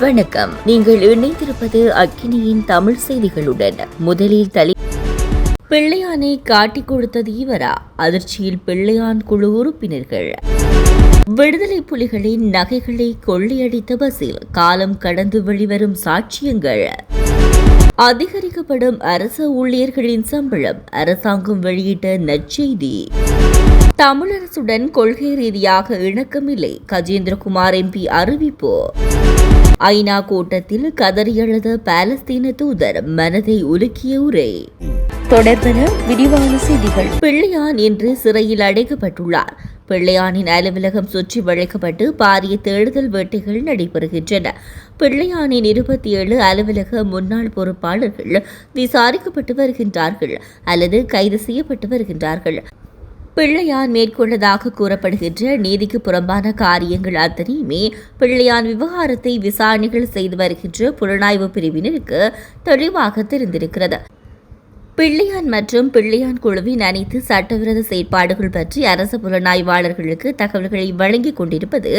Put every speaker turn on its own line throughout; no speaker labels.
வணக்கம். நீங்கள் இணைந்திருப்பது அக்கினியின் தமிழ் செய்திகளுடன். முதலில் தலை பிள்ளையானை காட்டிக் கொடுத்தது இவரா? அதிர்ச்சியில் பிள்ளையான் குழு உறுப்பினர்கள். விடுதலை புலிகளின் நகைகளை கொள்ளையடித்த பஸ்ஸில் காலம் கடந்து வெளிவரும் சாட்சியங்கள். அதிகரிக்கப்படும் அரச ஊழியர்களின் சம்பளம் அரசாங்கம் வெளியிட்ட நற்செய்தி. தமிழரசுடன் கொள்கை ரீதியாக இணக்கமில்லை. கஜேந்திரகுமார் எம்பி அறிவிப்பு. ஐநா கூட்டத்தில் கதறி எழுத பாலஸ்தீன தூதர் மனதை உலுக்கிய உரை. தொடர்பென விரிவான செய்திகள். பிள்ளையான் என்று சிறையில் அடைக்கப்பட்டுள்ளார். பிள்ளையானின் அலுவலகம் சுற்றி வளைக்கப்பட்டு பாரிய தேடுதல் வேட்டைகள் நடைபெறுகின்றன. பிள்ளையானின் இருபத்தி ஏழு அலுவலக முன்னாள் பொறுப்பாளர்கள் விசாரிக்கப்பட்டு வருகின்றார்கள் அல்லது கைது செய்யப்பட்டு வருகின்றார்கள். பிள்ளையார் மேற்கொண்டதாக கூறப்படுகின்ற நீதிக்கு புறம்பான காரியங்கள் அத்தனையுமே பிள்ளையான் விவகாரத்தை விசாரணைகள் செய்து வருகின்ற புலனாய்வு பிரிவினருக்கு தெளிவாக தெரிந்திருக்கிறது. பிள்ளையான் மற்றும் பிள்ளையான் குழுவின் அனைத்து சட்டவிரோத செயற்பாடுகள் பற்றி அரசு புலனாய்வாளர்களுக்கு தகவல்களை வழங்கிக் கொண்டிருப்பது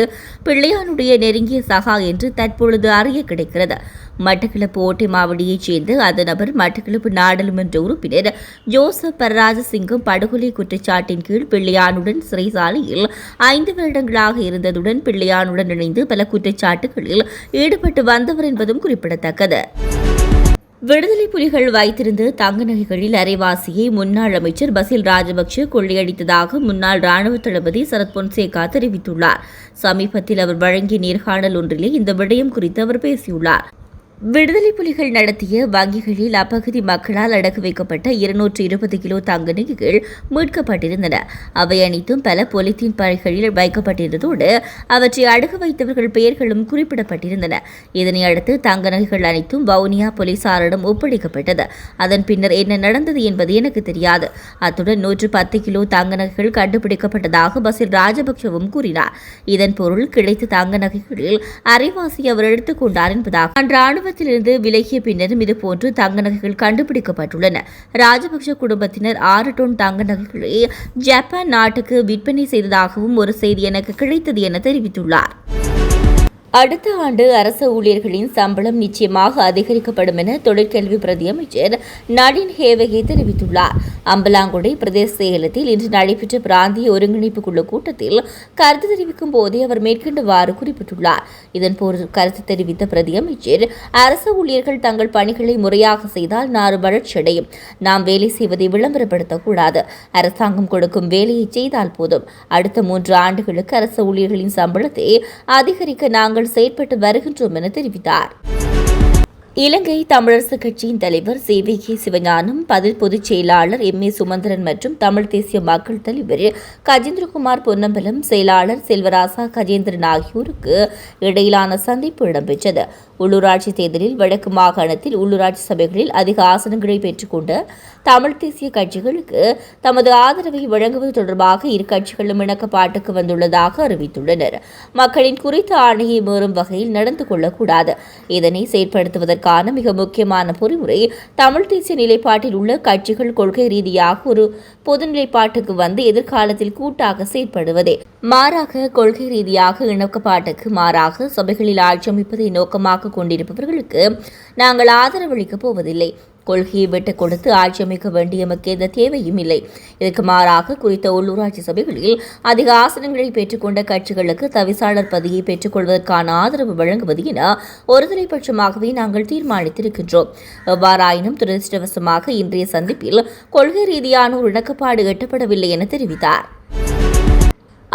பிள்ளையானுடைய நெருங்கிய சகா என்று தற்பொழுது அறிய கிடைக்கிறது. மட்டக்களப்பு ஓட்டை மாவடியைச் சேர்ந்த அந்த நபர் மட்டக்களப்பு நாடாளுமன்ற உறுப்பினர் ஜோசப் பரராஜசிங்கம் படுகொலை குற்றச்சாட்டின் கீழ் பிள்ளையானுடன் சிறைசாலையில் ஐந்து வருடங்களாக இருந்ததுடன் பிள்ளையானுடன் இணைந்து பல குற்றச்சாட்டுகளில் ஈடுபட்டு வந்தவர் என்பதும் குறிப்பிடத்தக்கது. விடுதலை புலிகள் வைத்திருந்த தங்க நகைகளில் அரைவாசியை முன்னாள் அமைச்சர் பசில் ராஜபக்ஷ கொள்ளையடித்ததாக முன்னாள் ராணுவ தளபதி சரத் பொன்சேகா தெரிவித்துள்ளார். சமீபத்தில் அவர் வழங்கிய நேர்காணல் ஒன்றிலே இந்த விடயம் குறித்து அவர் பேசியுள்ளார். விடுதலை புலிகள் நடத்திய வங்கிகளில் அப்பகுதி மக்களால் அடகு வைக்கப்பட்ட இருநூற்று இருபது கிலோ தங்க நகைகள் மீட்கப்பட்டிருந்தன. அவை அனைத்தும் பல பொலித்தீன் பைகளில் வைக்கப்பட்டிருந்ததோடு அவற்றை அடகு வைத்தவர்கள் பெயர்களும் குறிப்பிடப்பட்டிருந்தன. இதனை அடுத்து தங்க நகைகள் அனைத்தும் வவுனியா போலீசாரிடம் ஒப்படைக்கப்பட்டது. அதன் பின்னர் என்ன நடந்தது என்பது எனக்கு தெரியாது. அத்துடன் நூற்று பத்து கிலோ தங்க நகைகள் கண்டுபிடிக்கப்பட்டதாக பசில் ராஜபக்சவும் கூறினார். இதன் பொருள் கிடைத்த தங்க நகைகளில் அரைவாசி அவர் எடுத்துக்கொண்டார் என்பதாக ராணுவ ராணுவத்திலிருந்து விலகிய பின்னரும் இதுபோன்று தங்க நகைகள் கண்டுபிடிக்கப்பட்டுள்ளன. ராஜபக்ஷ குடும்பத்தினர் ஆறு டோன் தங்க நகைகளை ஜப்பான் நாட்டுக்கு விற்பனை செய்ததாகவும் ஒரு செய்தி எனக்கு கிடைத்தது என தெரிவித்துள்ளார். அடுத்த ஆண்டு அரசு ஊழியர்களின் சம்பளம் நிச்சயமாக அதிகரிக்கப்படும் என தொழிற்கல்வி பிரதியமைச்சர் நடின் ஹேவகே தெரிவித்துள்ளார். அம்பலாங்குடை பிரதேச செயலத்தில் இன்று நடைபெற்ற பிராந்திய ஒருங்கிணைப்பு குழு கூட்டத்தில் கருத்து தெரிவிக்கும் போதே அவர் மேற்கொண்டவாறு குறிப்பிட்டுள்ளார். இதன்போது கருத்து தெரிவித்த பிரதியமைச்சர் அரசு ஊழியர்கள் தங்கள் பணிகளை முறையாக செய்தால் நாடு வளர்ச்சியடையும் நாம் வேலை செய்வதை விளம்பரப்படுத்தக்கூடாது. அரசாங்கம் கொடுக்கும் வேலையை செய்தால் போதும். அடுத்த மூன்று ஆண்டுகளுக்கு அரசு ஊழியர்களின் சம்பளத்தை அதிகரிக்க நாங்கள் நாங்கள் செயற்பட்டு வருகின்றோம் என தெரிவித்தார். இலங்கை தமிழரசு கட்சியின் தலைவர் சி வி கே சிவஞானம் பதில் பொதுச் செயலாளர் எம் ஏ சுமந்திரன் மற்றும் தமிழ் தேசிய மக்கள் தலைவர் கஜேந்திரகுமார் பொன்னம்பலம் செயலாளர் செல்வராசா கஜேந்திரன் ஆகியோருக்கு இடையிலான சந்திப்பு இடம்பெற்றது. உள்ளூராட்சி தேர்தலில் வடக்கு மாகாணத்தில் உள்ளூராட்சி சபைகளில் அதிக ஆசனங்களை பெற்றுக்கொண்ட தமிழ் தேசிய கட்சிகளுக்கு தமது ஆதரவை வழங்குவது தொடர்பாக இரு கட்சிகளும் இணக்கப்பாட்டுக்கு வந்துள்ளதாக அறிவித்துள்ளனர். மக்களின் குறித்த ஆணையை மீறும் வகையில் நடந்து கொள்ளக்கூடாது. இதனை செயற்படுத்துவதற்கு செய்வதற்கான மிக முக்கியமான பொறிமுறை தமிழ் தேசிய நிலைப்பாட்டில் உள்ள கட்சிகள் கொள்கை ரீதியாக ஒரு பொது நிலைப்பாட்டுக்கு வந்து எதிர்காலத்தில் கூட்டாக செயற்படுவதே. மாறாக கொள்கை ரீதியாக இணக்கப்பாட்டுக்கு மாறாக சபைகளில் ஆட்சி அமைப்பதை நோக்கமாக கொண்டிருப்பவர்களுக்கு நாங்கள் ஆதரவளிக்கப் போவதில்லை. கொள்கையை விட்டுக் கொடுத்து ஆட்சி அமைக்க வேண்டிய எந்த தேவையும் இல்லை. இதற்கு மாறாக குறித்த உள்ளூராட்சி சபைகளில் அதிக ஆசனங்களை பெற்றுக்கொண்ட கட்சிகளுக்கு தவிசாளர் பதியை பெற்றுக்கொள்வதற்கான ஆதரவு வழங்குவது என ஒருதலைபட்சமாகவே நாங்கள் தீர்மானித்திருக்கின்றோம். எவ்வாறாயினும் துரதிருஷ்டவசமாக இன்றைய சந்திப்பில் கொள்கை ரீதியான ஒரு இணக்கப்பாடு எட்டப்படவில்லை என தெரிவித்தார்.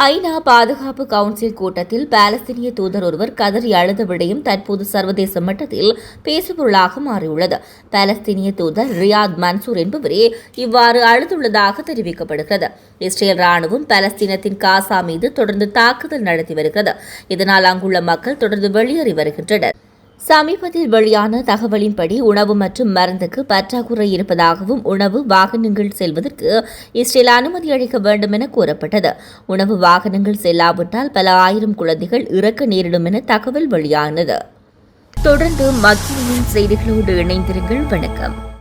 ஐநா பாதுகாப்பு கவுன்சில் கூட்டத்தில் பாலஸ்தீனிய தூதர் ஒருவர் கதறி அழுத விடயம் தற்போது சர்வதேச மட்டத்தில் பேசுபொருளாக மாறியுள்ளது. பாலஸ்தீனிய தூதர் ரியாத் மன்சூர் என்பவரே இவ்வாறு அழுதுள்ளதாக தெரிவிக்கப்படுகிறது. இஸ்ரேல் ராணுவம் பாலஸ்தீனத்தின் காசா மீது தொடர்ந்து தாக்குதல் நடத்தி வருகிறது. இதனால் அங்குள்ள மக்கள் தொடர்ந்து வெளியேறி வருகின்றனர். சமீபத்தில் வெளியான தகவலின்படி உணவு மற்றும் மருந்துக்கு பற்றாக்குறை இருப்பதாகவும் உணவு வாகனங்கள் செல்வதற்கு இஸ்ரேல் அனுமதி அளிக்க வேண்டும் என கூறப்பட்டது. உணவு வாகனங்கள் செல்லாவிட்டால் பல ஆயிரம் குழந்தைகள் இறக்க நேரிடும் என தகவல் வெளியானது. தொடர்ந்து மத்தியின் செய்திகளோடு இணைந்திருங்கள். வணக்கம்.